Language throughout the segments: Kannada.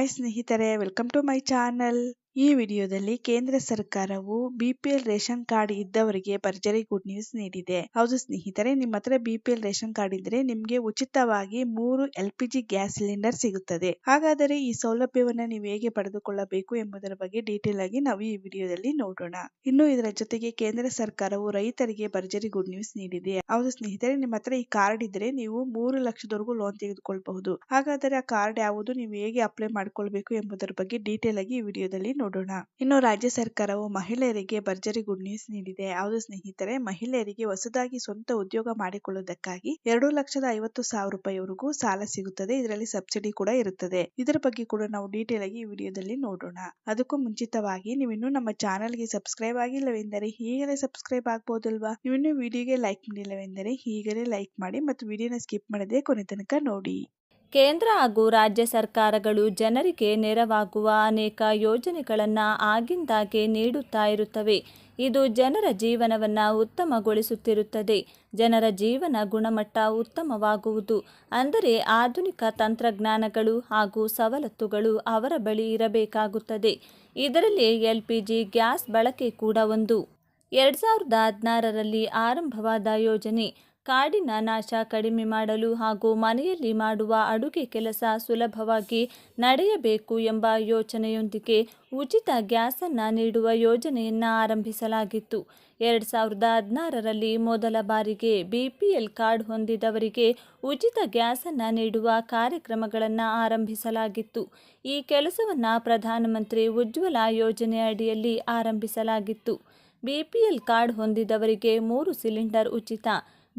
ಹಾಯ್ ಸ್ನೇಹಿತರೆ ವೆಲ್ಕಮ್ ಟು ಮೈ ಚಾನಲ್ ಈ ವಿಡಿಯೋದಲ್ಲಿ ಕೇಂದ್ರ ಸರ್ಕಾರವು ಬಿಪಿಎಲ್ ರೇಷನ್ ಕಾರ್ಡ್ ಇದ್ದವರಿಗೆ ಭರ್ಜರಿ ಗುಡ್ ನ್ಯೂಸ್ ನೀಡಿದೆ. ಹೌದು ಸ್ನೇಹಿತರೆ, ನಿಮ್ಮ ಹತ್ರ ಬಿಪಿಎಲ್ ರೇಷನ್ ಕಾರ್ಡ್ ಇದ್ರೆ ನಿಮ್ಗೆ ಉಚಿತವಾಗಿ ಮೂರು L P G gas cylinder ಸಿಗುತ್ತದೆ. ಹಾಗಾದರೆ ಈ ಸೌಲಭ್ಯವನ್ನ ನೀವು ಹೇಗೆ ಪಡೆದುಕೊಳ್ಳಬೇಕು ಎಂಬುದರ ಬಗ್ಗೆ ಡೀಟೇಲ್ ಆಗಿ ನಾವು ಈ ವಿಡಿಯೋದಲ್ಲಿ ನೋಡೋಣ. ಇನ್ನು ಇದರ ಜೊತೆಗೆ ಕೇಂದ್ರ ಸರ್ಕಾರವು ರೈತರಿಗೆ ಭರ್ಜರಿ ಗುಡ್ ನ್ಯೂಸ್ ನೀಡಿದೆ. ಹೌದು ಸ್ನೇಹಿತರೆ, ನಿಮ್ಮ ಹತ್ರ ಈ ಕಾರ್ಡ್ ಇದ್ರೆ ನೀವು ಮೂರು ಲಕ್ಷದವರೆಗೂ ಲೋನ್ ತೆಗೆದುಕೊಳ್ಳಬಹುದು ಹಾಗಾದರೆ ಆ ಕಾರ್ಡ್ ಯಾವುದು, ನೀವು ಹೇಗೆ ಅಪ್ಲೈ ಮಾಡ್ಕೊಳ್ಬೇಕು ಎಂಬುದರ ಬಗ್ಗೆ ಡೀಟೇಲ್ ಆಗಿ ಈ ವಿಡಿಯೋದಲ್ಲಿ ನೋಡೋಣ. ಇನ್ನು ರಾಜ್ಯ ಸರ್ಕಾರವು ಮಹಿಳೆಯರಿಗೆ ಭರ್ಜರಿ ಗುಡ್ ನ್ಯೂಸ್ ನೀಡಿದೆ. ಹೌದು ಸ್ನೇಹಿತರೆ, ಮಹಿಳೆಯರಿಗೆ ಹೊಸದಾಗಿ ಸ್ವಂತ ಉದ್ಯೋಗ ಮಾಡಿಕೊಳ್ಳುವುದಕ್ಕಾಗಿ ಎರಡು ಲಕ್ಷದ ಐವತ್ತು ಸಾವಿರ ರೂಪಾಯಿವರೆಗೂ ಸಾಲ ಸಿಗುತ್ತದೆ. ಇದರಲ್ಲಿ ಸಬ್ಸಿಡಿ ಕೂಡ ಇರುತ್ತದೆ. ಇದರ ಬಗ್ಗೆ ಕೂಡ ನಾವು ಡೀಟೇಲ್ ಆಗಿ ಈ ವಿಡಿಯೋದಲ್ಲಿ ನೋಡೋಣ. ಅದಕ್ಕೂ ಮುಂಚಿತವಾಗಿ ನೀವು ಇನ್ನು ನಮ್ಮ ಚಾನೆಲ್ಗೆ ಸಬ್ಸ್ಕ್ರೈಬ್ ಆಗಿಲ್ಲವೆಂದರೆ ಈಗಲೇ ಸಬ್ಸ್ಕ್ರೈಬ್ ಆಗ್ಬೋದಲ್ವಾ? ನೀವಿನ್ನು ವಿಡಿಯೋಗೆ ಲೈಕ್ ಮಾಡಿಲ್ಲವೆಂದರೆ ಈಗಲೇ ಲೈಕ್ ಮಾಡಿ ಮತ್ತು ವಿಡಿಯೋನ ಸ್ಕಿಪ್ ಮಾಡದೆ ಕೊನೆ ತನಕ ನೋಡಿ. ಕೇಂದ್ರ ಹಾಗೂ ರಾಜ್ಯ ಸರ್ಕಾರಗಳು ಜನರಿಗೆ ನೆರವಾಗುವ ಅನೇಕ ಯೋಜನೆಗಳನ್ನು ಆಗಿಂದಾಗೆ ನೀಡುತ್ತಾ ಇರುತ್ತವೆ. ಇದು ಜನರ ಜೀವನವನ್ನು ಉತ್ತಮಗೊಳಿಸುತ್ತಿರುತ್ತದೆ. ಜನರ ಜೀವನ ಗುಣಮಟ್ಟ ಉತ್ತಮವಾಗುವುದು. ಅಂದರೆ ಆಧುನಿಕ ತಂತ್ರಜ್ಞಾನಗಳು ಹಾಗೂ ಸವಲತ್ತುಗಳು ಅವರ ಬಳಿ ಇರಬೇಕಾಗುತ್ತದೆ. ಇದರಲ್ಲಿ ಎಲ್ ಗ್ಯಾಸ್ ಬಳಕೆ ಕೂಡ ಒಂದು. ಎರಡು ಸಾವಿರದ ಹದಿನಾರರಲ್ಲಿ ಆರಂಭವಾದ ಯೋಜನೆ. ಕಾಡಿನ ನಾಶ ಕಡಿಮೆ ಮಾಡಲು ಹಾಗೂ ಮನೆಯಲ್ಲಿ ಮಾಡುವ ಅಡುಗೆ ಕೆಲಸ ಸುಲಭವಾಗಿ ನಡೆಯಬೇಕು ಎಂಬ ಯೋಚನೆಯೊಂದಿಗೆ ಉಚಿತ ಗ್ಯಾಸನ್ನು ನೀಡುವ ಯೋಜನೆಯನ್ನು ಆರಂಭಿಸಲಾಗಿತ್ತು. ಎರಡು ಸಾವಿರದ ಹದಿನಾರರಲ್ಲಿ ಮೊದಲ ಬಾರಿಗೆ ಬಿ ಪಿ ಎಲ್ ಕಾರ್ಡ್ ಹೊಂದಿದವರಿಗೆ ಉಚಿತ ಗ್ಯಾಸನ್ನು ನೀಡುವ ಕಾರ್ಯಕ್ರಮಗಳನ್ನು ಆರಂಭಿಸಲಾಗಿತ್ತು. ಈ ಕೆಲಸವನ್ನು ಪ್ರಧಾನಮಂತ್ರಿ ಉಜ್ವಲ ಯೋಜನೆ ಅಡಿಯಲ್ಲಿ ಆರಂಭಿಸಲಾಗಿತ್ತು. ಬಿ ಪಿ ಎಲ್ ಕಾರ್ಡ್ ಹೊಂದಿದವರಿಗೆ ಮೂರು ಸಿಲಿಂಡರ್ ಉಚಿತ.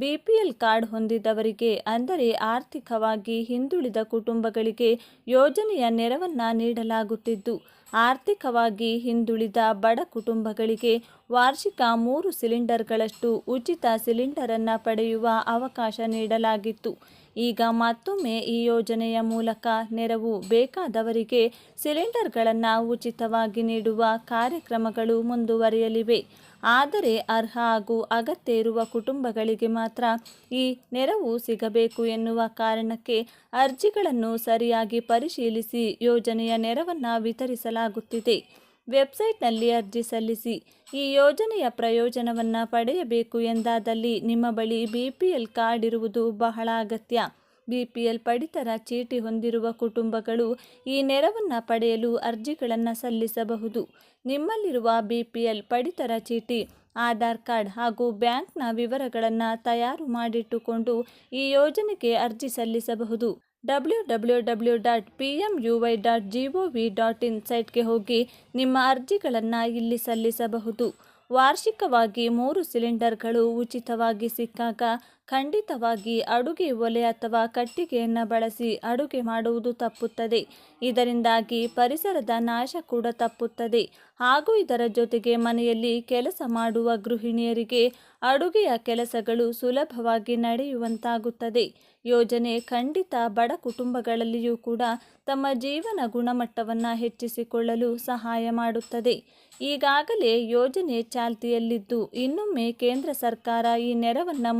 ಬಿಪಿಎಲ್ ಕಾರ್ಡ್ ಹೊಂದಿದವರಿಗೆ, ಅಂದರೆ ಆರ್ಥಿಕವಾಗಿ ಹಿಂದುಳಿದ ಕುಟುಂಬಗಳಿಗೆ ಯೋಜನೆಯ ನೆರವನ್ನು ನೀಡಲಾಗುತ್ತಿದ್ದು, ಆರ್ಥಿಕವಾಗಿ ಹಿಂದುಳಿದ ಬಡ ಕುಟುಂಬಗಳಿಗೆ ವಾರ್ಷಿಕ ಮೂರು ಸಿಲಿಂಡರ್ಗಳಷ್ಟು ಉಚಿತ ಸಿಲಿಂಡರನ್ನು ಪಡೆಯುವ ಅವಕಾಶ ನೀಡಲಾಗಿತ್ತು. ಈಗ ಮತ್ತೊಮ್ಮೆ ಈ ಯೋಜನೆಯ ಮೂಲಕ ನೆರವು ಬೇಕಾದವರಿಗೆ ಸಿಲಿಂಡರ್ಗಳನ್ನು ಉಚಿತವಾಗಿ ನೀಡುವ ಕಾರ್ಯಕ್ರಮಗಳು ಮುಂದುವರಿಯಲಿವೆ. ಆದರೆ ಅರ್ಹ ಹಾಗೂ ಅಗತ್ಯ ಇರುವ ಕುಟುಂಬಗಳಿಗೆ ಮಾತ್ರ ಈ ನೆರವು ಸಿಗಬೇಕು ಎನ್ನುವ ಕಾರಣಕ್ಕೆ ಅರ್ಜಿಗಳನ್ನು ಸರಿಯಾಗಿ ಪರಿಶೀಲಿಸಿ ಯೋಜನೆಯ ನೆರವನ್ನು ವಿತರಿಸಲಾಗುತ್ತಿದೆ. ವೆಬ್ಸೈಟ್ನಲ್ಲಿ ಅರ್ಜಿ ಸಲ್ಲಿಸಿ ಈ ಯೋಜನೆಯ ಪ್ರಯೋಜನವನ್ನು ಪಡೆಯಬೇಕು ಎಂದಾದಲ್ಲಿ ನಿಮ್ಮ ಬಳಿ ಬಿ ಪಿ ಎಲ್ ಕಾರ್ಡ್ ಇರುವುದು ಬಹಳ ಅಗತ್ಯ. ಬಿ ಪಿ ಎಲ್ ಪಡಿತರ ಚೀಟಿ ಹೊಂದಿರುವ ಕುಟುಂಬಗಳು ಈ ನೆರವನ್ನು ಪಡೆಯಲು ಅರ್ಜಿಗಳನ್ನು ಸಲ್ಲಿಸಬಹುದು. ನಿಮ್ಮಲ್ಲಿರುವ ಬಿಪಿಎಲ್ ಪಡಿತರ ಚೀಟಿ, ಆಧಾರ್ ಕಾರ್ಡ್ ಹಾಗೂ ಬ್ಯಾಂಕ್ನ ವಿವರಗಳನ್ನು ತಯಾರು ಮಾಡಿಟ್ಟುಕೊಂಡು ಈ ಯೋಜನೆಗೆ ಅರ್ಜಿ ಸಲ್ಲಿಸಬಹುದು. W W W dot P M U Y dot G O V dot in ಸೈಟ್ಗೆ ಹೋಗಿ ನಿಮ್ಮ ಅರ್ಜಿಗಳನ್ನು ಇಲ್ಲಿ ಸಲ್ಲಿಸಬಹುದು. ವಾರ್ಷಿಕವಾಗಿ ಮೂರು ಸಿಲಿಂಡರ್ಗಳು ಉಚಿತವಾಗಿ ಸಿಕ್ಕಾಗ ಖಂಡಿತವಾಗಿ ಅಡುಗೆ ಒಲೆ ಅಥವಾ ಕಟ್ಟಿಗೆಯನ್ನು ಬಳಸಿ ಅಡುಗೆ ಮಾಡುವುದು ತಪ್ಪುತ್ತದೆ. ಇದರಿಂದಾಗಿ ಪರಿಸರದ ನಾಶ ಕೂಡ ತಪ್ಪುತ್ತದೆ. ಹಾಗೂ ಇದರ ಜೊತೆಗೆ ಮನೆಯಲ್ಲಿ ಕೆಲಸ ಮಾಡುವ ಗೃಹಿಣಿಯರಿಗೆ ಅಡುಗೆಯ ಕೆಲಸಗಳು ಸುಲಭವಾಗಿ ನಡೆಯುವಂತಾಗುತ್ತದೆ. ಯೋಜನೆ ಖಂಡಿತ ಬಡ ಕುಟುಂಬಗಳಲ್ಲಿಯೂ ಕೂಡ ತಮ್ಮ ಜೀವನ ಗುಣಮಟ್ಟವನ್ನು ಹೆಚ್ಚಿಸಿಕೊಳ್ಳಲು ಸಹಾಯ ಮಾಡುತ್ತದೆ. ಈಗಾಗಲೇ ಯೋಜನೆ ಚಾಲ್ತಿಯಲ್ಲಿದ್ದು ಇನ್ನೊಮ್ಮೆ ಕೇಂದ್ರ ಸರ್ಕಾರ ಈ ನೆರವನ್ನು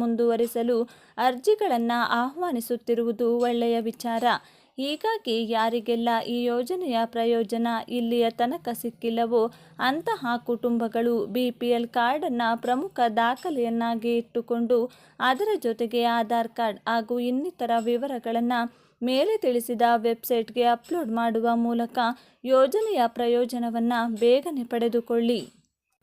ಮುಂದುವರಿಸಲು ಅರ್ಜಿಗಳನ್ನು ಆಹ್ವಾನಿಸುತ್ತಿರುವುದು ಒಳ್ಳೆಯ ವಿಚಾರ. ಹೀಗಾಗಿ ಯಾರಿಗೆಲ್ಲ ಈ ಯೋಜನೆಯ ಪ್ರಯೋಜನ ಇಲ್ಲಿಯ ತನಕ ಸಿಕ್ಕಿಲ್ಲವೋ ಅಂತಹ ಕುಟುಂಬಗಳು ಬಿ ಪಿ ಎಲ್ ಕಾರ್ಡನ್ನು ಪ್ರಮುಖ ದಾಖಲೆಯನ್ನಾಗಿ ಇಟ್ಟುಕೊಂಡು ಅದರ ಜೊತೆಗೆ ಆಧಾರ್ ಕಾರ್ಡ್ ಹಾಗೂ ಇನ್ನಿತರ ವಿವರಗಳನ್ನು ಮೇಲೆ ತಿಳಿಸಿದ ವೆಬ್ಸೈಟ್ಗೆ ಅಪ್ಲೋಡ್ ಮಾಡುವ ಮೂಲಕ ಯೋಜನೆಯ ಪ್ರಯೋಜನವನ್ನು ಬೇಗನೆ ಪಡೆದುಕೊಳ್ಳಿ.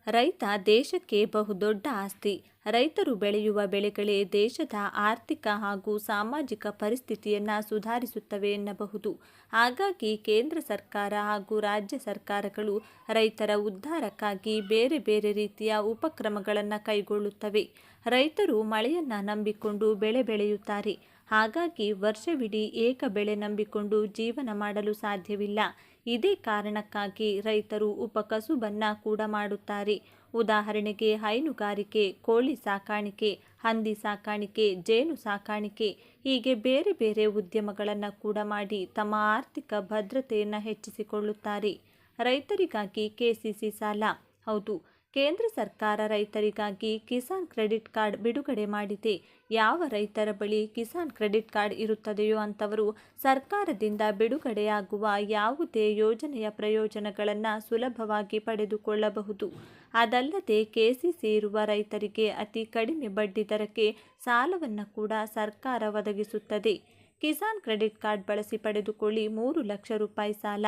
ರೈತ ದೇಶಕ್ಕೆ ಬಹುದೊಡ್ಡ ಆಸ್ತಿ. ರೈತರು ಬೆಳೆಯುವ ಬೆಳೆಗಳೇ ದೇಶದ ಆರ್ಥಿಕ ಹಾಗೂ ಸಾಮಾಜಿಕ ಪರಿಸ್ಥಿತಿಯನ್ನು ಸುಧಾರಿಸುತ್ತವೆ ಎನ್ನಬಹುದು. ಹಾಗಾಗಿ ಕೇಂದ್ರ ಸರ್ಕಾರ ಹಾಗೂ ರಾಜ್ಯ ಸರ್ಕಾರಗಳು ರೈತರ ಉದ್ಧಾರಕ್ಕಾಗಿ ಬೇರೆ ಬೇರೆ ರೀತಿಯ ಉಪಕ್ರಮಗಳನ್ನು ಕೈಗೊಳ್ಳುತ್ತವೆ. ರೈತರು ಮಳೆಯನ್ನು ನಂಬಿಕೊಂಡು ಬೆಳೆ ಬೆಳೆಯುತ್ತಾರೆ. ಹಾಗಾಗಿ ವರ್ಷವಿಡೀ ಏಕ ಬೆಳೆ ನಂಬಿಕೊಂಡು ಜೀವನ ಮಾಡಲು ಸಾಧ್ಯವಿಲ್ಲ. ಇದೇ ಕಾರಣಕ್ಕಾಗಿ ರೈತರು ಉಪಕಸುಬನ್ನು ಕೂಡ ಮಾಡುತ್ತಾರೆ. ಉದಾಹರಣೆಗೆ ಹೈನುಗಾರಿಕೆ ಕೋಳಿ ಸಾಕಾಣಿಕೆ, ಹಂದಿ ಸಾಕಾಣಿಕೆ, ಜೇನು ಸಾಕಾಣಿಕೆ, ಹೀಗೆ ಬೇರೆ ಬೇರೆ ಉದ್ಯಮಗಳನ್ನು ಕೂಡ ಮಾಡಿ ತಮ್ಮ ಆರ್ಥಿಕ ಭದ್ರತೆಯನ್ನು ಹೆಚ್ಚಿಸಿಕೊಳ್ಳುತ್ತಾರೆ. ರೈತರಿಗಾಗಿ ಕೆಸಿಸಿ ಸಾಲ. ಹೌದು ಕೇಂದ್ರ ಸರ್ಕಾರ ರೈತರಿಗಾಗಿ ಕಿಸಾನ್ ಕ್ರೆಡಿಟ್ ಕಾರ್ಡ್ ಬಿಡುಗಡೆ ಮಾಡಿದೆ. ಯಾವ ರೈತರ ಬಳಿ ಕಿಸಾನ್ ಕ್ರೆಡಿಟ್ ಕಾರ್ಡ್ ಇರುತ್ತದೆಯೋ ಅಂಥವರು ಸರ್ಕಾರದಿಂದ ಬಿಡುಗಡೆಯಾಗುವ ಯಾವುದೇ ಯೋಜನೆಯ ಪ್ರಯೋಜನಗಳನ್ನು ಸುಲಭವಾಗಿ ಪಡೆದುಕೊಳ್ಳಬಹುದು. ಅದಲ್ಲದೆ ಕೆಸಿಸಿ ಇರುವ ರೈತರಿಗೆ ಅತಿ ಕಡಿಮೆ ಬಡ್ಡಿ ದರಕ್ಕೆ ಸಾಲವನ್ನು ಕೂಡ ಸರ್ಕಾರ ಒದಗಿಸುತ್ತದೆ. ಕಿಸಾನ್ ಕ್ರೆಡಿಟ್ ಕಾರ್ಡ್ ಬಳಸಿ ಪಡೆದುಕೊಳ್ಳಿ ಮೂರು ಲಕ್ಷ ರೂಪಾಯಿ ಸಾಲ.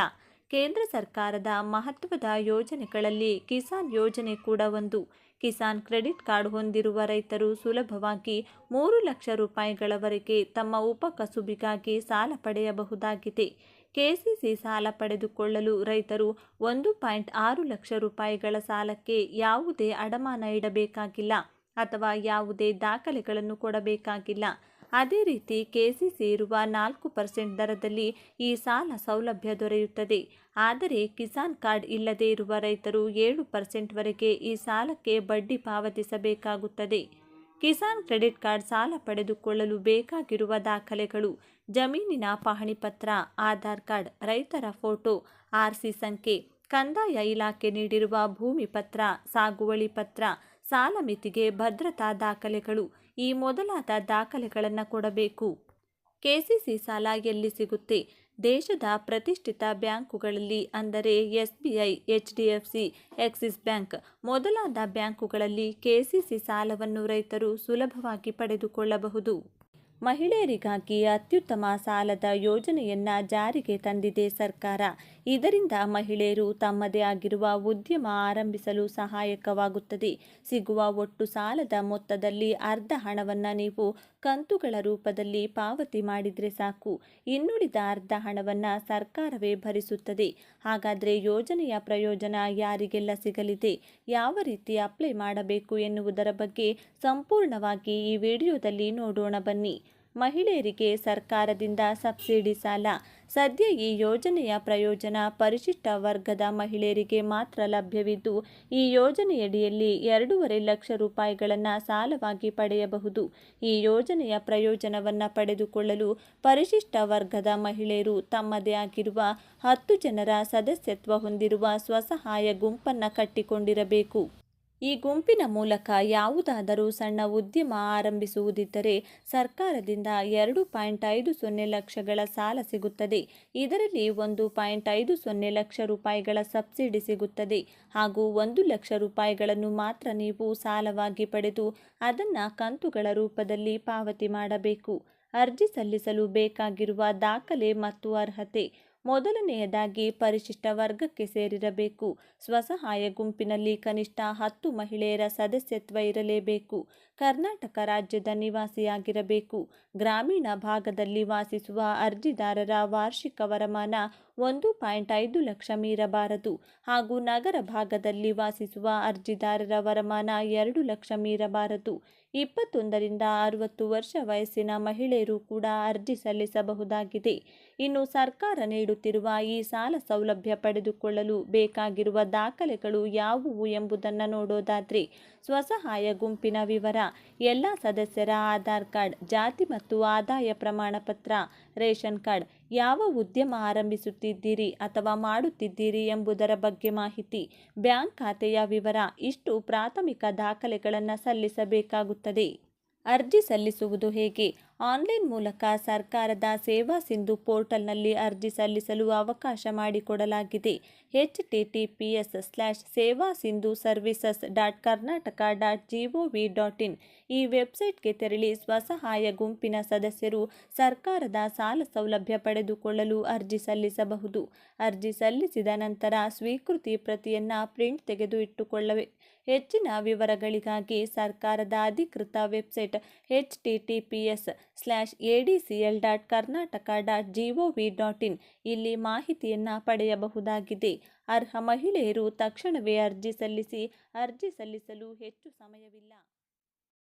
ಕೇಂದ್ರ ಸರ್ಕಾರದ ಮಹತ್ವದ ಯೋಜನೆಗಳಲ್ಲಿ ಕಿಸಾನ್ ಯೋಜನೆ ಕೂಡ ಒಂದು. ಕಿಸಾನ್ ಕ್ರೆಡಿಟ್ ಕಾರ್ಡ್ ಹೊಂದಿರುವ ರೈತರು ಸುಲಭವಾಗಿ ಮೂರು ಲಕ್ಷ ರೂಪಾಯಿಗಳವರೆಗೆ ತಮ್ಮ ಉಪಕಸುಬಿಗಾಗಿ ಸಾಲ ಪಡೆಯಬಹುದಾಗಿದೆ. ಕೆಸಿಸಿ ಸಾಲ ಪಡೆದುಕೊಳ್ಳಲು ರೈತರು ಒಂದು ಪಾಯಿಂಟ್ ಆರು ಲಕ್ಷ ರೂಪಾಯಿಗಳ ಸಾಲಕ್ಕೆ ಯಾವುದೇ ಅಡಮಾನ ಇಡಬೇಕಾಗಿಲ್ಲ ಅಥವಾ ಯಾವುದೇ ದಾಖಲೆಗಳನ್ನು ಕೊಡಬೇಕಾಗಿಲ್ಲ. ಅದೇ ರೀತಿ ಕೆಸಿಸಿ ಇರುವ ನಾಲ್ಕು ಪರ್ಸೆಂಟ್ ದರದಲ್ಲಿ ಈ ಸಾಲ ಸೌಲಭ್ಯ ದೊರೆಯುತ್ತದೆ. ಆದರೆ ಕಿಸಾನ್ ಕಾರ್ಡ್ ಇಲ್ಲದೇ ಇರುವ ರೈತರು ಏಳು ಪರ್ಸೆಂಟ್ವರೆಗೆ ಈ ಸಾಲಕ್ಕೆ ಬಡ್ಡಿ ಪಾವತಿಸಬೇಕಾಗುತ್ತದೆ. ಕಿಸಾನ್ ಕ್ರೆಡಿಟ್ ಕಾರ್ಡ್ ಸಾಲ ಪಡೆದುಕೊಳ್ಳಲು ಬೇಕಾಗಿರುವ ದಾಖಲೆಗಳು, ಜಮೀನಿನ ಪಹಣಿ ಪತ್ರ, ಆಧಾರ್ ಕಾರ್ಡ್, ರೈತರ ಫೋಟೋ ಆರ್ಸಿ ಸಂಖ್ಯೆ, ಕಂದಾಯ ಇಲಾಖೆ ನೀಡಿರುವ ಭೂಮಿ ಪತ್ರ, ಸಾಗುವಳಿ ಪತ್ರ ಸಾಲ ಮಿತಿಗೆ ಭದ್ರತಾ ದಾಖಲೆಗಳು ಈ ಮೊದಲಾದ ದಾಖಲೆಗಳನ್ನು ಕೊಡಬೇಕು. ಕೆಸಿಸಿ ಸಾಲ ಎಲ್ಲಿ ಸಿಗುತ್ತೆ? ದೇಶದ ಪ್ರತಿಷ್ಠಿತ ಬ್ಯಾಂಕುಗಳಲ್ಲಿ ಅಂದರೆ S B I H D F C, Axis bank ಮೊದಲಾದ ಬ್ಯಾಂಕುಗಳಲ್ಲಿ ಕೆಸಿಸಿ ಸಾಲವನ್ನು ರೈತರು ಸುಲಭವಾಗಿ ಪಡೆದುಕೊಳ್ಳಬಹುದು. ಮಹಿಳೆಯರಿಗಾಗಿ ಅತ್ಯುತ್ತಮ ಸಾಲದ ಯೋಜನೆಯನ್ನ ಜಾರಿಗೆ ತಂದಿದೆ ಸರ್ಕಾರ. ಇದರಿಂದ ಮಹಿಳೆಯರು ತಮ್ಮದೇ ಆಗಿರುವ ಉದ್ಯಮ ಆರಂಭಿಸಲು ಸಹಾಯಕವಾಗುತ್ತದೆ. ಸಿಗುವ ಒಟ್ಟು ಸಾಲದ ಮೊತ್ತದಲ್ಲಿ ಅರ್ಧ ಹಣವನ್ನು ನೀವು ಕಂತುಗಳ ರೂಪದಲ್ಲಿ ಪಾವತಿ ಮಾಡಿದರೆ ಸಾಕು. ಇನ್ನುಳಿದ ಅರ್ಧ ಹಣವನ್ನು ಸರ್ಕಾರವೇ ಭರಿಸುತ್ತದೆ. ಹಾಗಾದರೆ ಯೋಜನೆಯ ಪ್ರಯೋಜನ ಯಾರಿಗೆಲ್ಲ ಸಿಗಲಿದೆ? ಯಾವ ರೀತಿ ಅಪ್ಲೈ ಮಾಡಬೇಕು ಎನ್ನುವುದರ ಬಗ್ಗೆ ಸಂಪೂರ್ಣವಾಗಿ ಈ ವಿಡಿಯೋದಲ್ಲಿ ನೋಡೋಣ ಬನ್ನಿ. ಮಹಿಳೆಯರಿಗೆ ಸರ್ಕಾರದಿಂದ ಸಬ್ಸಿಡಿ ಸಾಲ. ಸದ್ಯ ಈ ಯೋಜನೆಯ ಪ್ರಯೋಜನ ಪರಿಶಿಷ್ಟ ವರ್ಗದ ಮಹಿಳೆಯರಿಗೆ ಮಾತ್ರ ಲಭ್ಯವಿದ್ದು, ಈ ಯೋಜನೆಯಡಿಯಲ್ಲಿ ಎರಡೂವರೆ ಲಕ್ಷ ರೂಪಾಯಿಗಳನ್ನು ಸಾಲವಾಗಿ ಪಡೆಯಬಹುದು. ಈ ಯೋಜನೆಯ ಪ್ರಯೋಜನವನ್ನು ಪಡೆದುಕೊಳ್ಳಲು ಪರಿಶಿಷ್ಟ ವರ್ಗದ ಮಹಿಳೆಯರು ತಮ್ಮದೇ ಆಗಿರುವ ಹತ್ತು ಜನರ ಸದಸ್ಯತ್ವ ಹೊಂದಿರುವ ಸ್ವಸಹಾಯ ಗುಂಪನ್ನು ಕಟ್ಟಿಕೊಂಡಿರಬೇಕು. ಈ ಗುಂಪಿನ ಮೂಲಕ ಯಾವುದಾದರೂ ಸಣ್ಣ ಉದ್ಯಮ ಆರಂಭಿಸುವುದಿದ್ದರೆ ಸರ್ಕಾರದಿಂದ ಎರಡು ಪಾಯಿಂಟ್ ಐದು ಸೊನ್ನೆ ಲಕ್ಷಗಳ ಸಾಲ ಸಿಗುತ್ತದೆ. ಇದರಲ್ಲಿ ಒಂದು ಪಾಯಿಂಟ್ ಐದು ಸೊನ್ನೆ ಲಕ್ಷ ರೂಪಾಯಿಗಳ ಸಬ್ಸಿಡಿ ಸಿಗುತ್ತದೆ. ಹಾಗೂ ಒಂದು ಲಕ್ಷ ರೂಪಾಯಿಗಳನ್ನು ಮಾತ್ರ ನೀವು ಸಾಲವಾಗಿ ಪಡೆದು ಅದನ್ನು ಕಂತುಗಳ ರೂಪದಲ್ಲಿ ಪಾವತಿ ಮಾಡಬೇಕು. ಅರ್ಜಿ ಸಲ್ಲಿಸಲು ಬೇಕಾಗಿರುವ ದಾಖಲೆ ಮತ್ತು ಅರ್ಹತೆ ಮೊದಲನೆಯದಾಗಿ ಪರಿಶಿಷ್ಟ ವರ್ಗಕ್ಕೆ ಸೇರಿರಬೇಕು. ಸ್ವಸಹಾಯ ಗುಂಪಿನಲ್ಲಿ ಕನಿಷ್ಠ ಹತ್ತು ಮಹಿಳೆಯರ ಸದಸ್ಯತ್ವ ಇರಲೇಬೇಕು. ಕರ್ನಾಟಕ ರಾಜ್ಯದ ನಿವಾಸಿಯಾಗಿರಬೇಕು. ಗ್ರಾಮೀಣ ಭಾಗದಲ್ಲಿ ವಾಸಿಸುವ ಅರ್ಜಿದಾರರ ವಾರ್ಷಿಕ ವರಮಾನ ಒಂದು ಪಾಯಿಂಟ್ ಐದು ಲಕ್ಷ ಮೀರಬಾರದು. ಹಾಗೂ ನಗರ ಭಾಗದಲ್ಲಿ ವಾಸಿಸುವ ಅರ್ಜಿದಾರರ ವರಮಾನ ಎರಡು ಲಕ್ಷ ಮೀರಬಾರದು. ಇಪ್ಪತ್ತೊಂದರಿಂದ ಅರವತ್ತು ವರ್ಷ ವಯಸ್ಸಿನ ಮಹಿಳೆಯರು ಕೂಡ ಅರ್ಜಿ ಸಲ್ಲಿಸಬಹುದಾಗಿದೆ. ಇನ್ನು ಸರ್ಕಾರ ನೀಡುತ್ತಿರುವ ಈ ಸಾಲ ಸೌಲಭ್ಯ ಪಡೆದುಕೊಳ್ಳಲು ಬೇಕಾಗಿರುವ ದಾಖಲೆಗಳು ಯಾವುವು ಎಂಬುದನ್ನು ನೋಡೋದಾದರೆ, ಸ್ವಸಹಾಯ ಗುಂಪಿನ ವಿವರ, ಎಲ್ಲ ಸದಸ್ಯರ ಆಧಾರ್ ಕಾರ್ಡ್, ಜಾತಿ ಮತ್ತು ಆದಾಯ ಪ್ರಮಾಣ ಪತ್ರ ರೇಷನ್ ಕಾರ್ಡ್ ಯಾವ ಉದ್ಯಮ ಆರಂಭಿಸುತ್ತಿದ್ದೀರಿ ಅಥವಾ ಮಾಡುತ್ತಿದ್ದೀರಿ ಎಂಬುದರ ಬಗ್ಗೆ ಮಾಹಿತಿ. ಬ್ಯಾಂಕ್ ಖಾತೆಯ ವಿವರ. ಇಷ್ಟು ಪ್ರಾಥಮಿಕ ದಾಖಲೆಗಳನ್ನು ಸಲ್ಲಿಸಬೇಕಾಗುತ್ತದೆ. ಅರ್ಜಿ ಸಲ್ಲಿಸುವುದು ಹೇಗೆ? ಆನ್ಲೈನ್ ಮೂಲಕ ಸರ್ಕಾರದ ಸೇವಾ ಸಿಂಧು ಪೋರ್ಟಲ್ನಲ್ಲಿ ಅರ್ಜಿ ಸಲ್ಲಿಸಲು ಅವಕಾಶ ಮಾಡಿಕೊಡಲಾಗಿದೆ. H T T P S slash Seva Sindhu services dot Karnataka dot G O V dot in ಈ ವೆಬ್ಸೈಟ್ಗೆ ತೆರಳಿ ಸ್ವಸಹಾಯ ಗುಂಪಿನ ಸದಸ್ಯರು ಸರ್ಕಾರದ ಸಾಲ ಸೌಲಭ್ಯ ಪಡೆದುಕೊಳ್ಳಲು ಅರ್ಜಿ ಸಲ್ಲಿಸಬಹುದು. ಅರ್ಜಿ ಸಲ್ಲಿಸಿದ ನಂತರ ಸ್ವೀಕೃತಿ ಪ್ರತಿಯನ್ನು ಪ್ರಿಂಟ್ ತೆಗೆದು ಇಟ್ಟುಕೊಳ್ಳವೆ ಹೆಚ್ಚಿನ ವಿವರಗಳಿಗಾಗಿ ಸರ್ಕಾರದ ಅಧಿಕೃತ website H T T P S slash A D C L dot Karnataka dot G O V dot in ಇಲ್ಲಿ ಮಾಹಿತಿಯನ್ನು ಪಡೆಯಬಹುದಾಗಿದೆ. ಅರ್ಹ ಮಹಿಳೆಯರು ತಕ್ಷಣವೇ ಅರ್ಜಿ ಸಲ್ಲಿಸಿ, ಅರ್ಜಿ ಸಲ್ಲಿಸಲು ಹೆಚ್ಚು ಸಮಯವಿಲ್ಲ.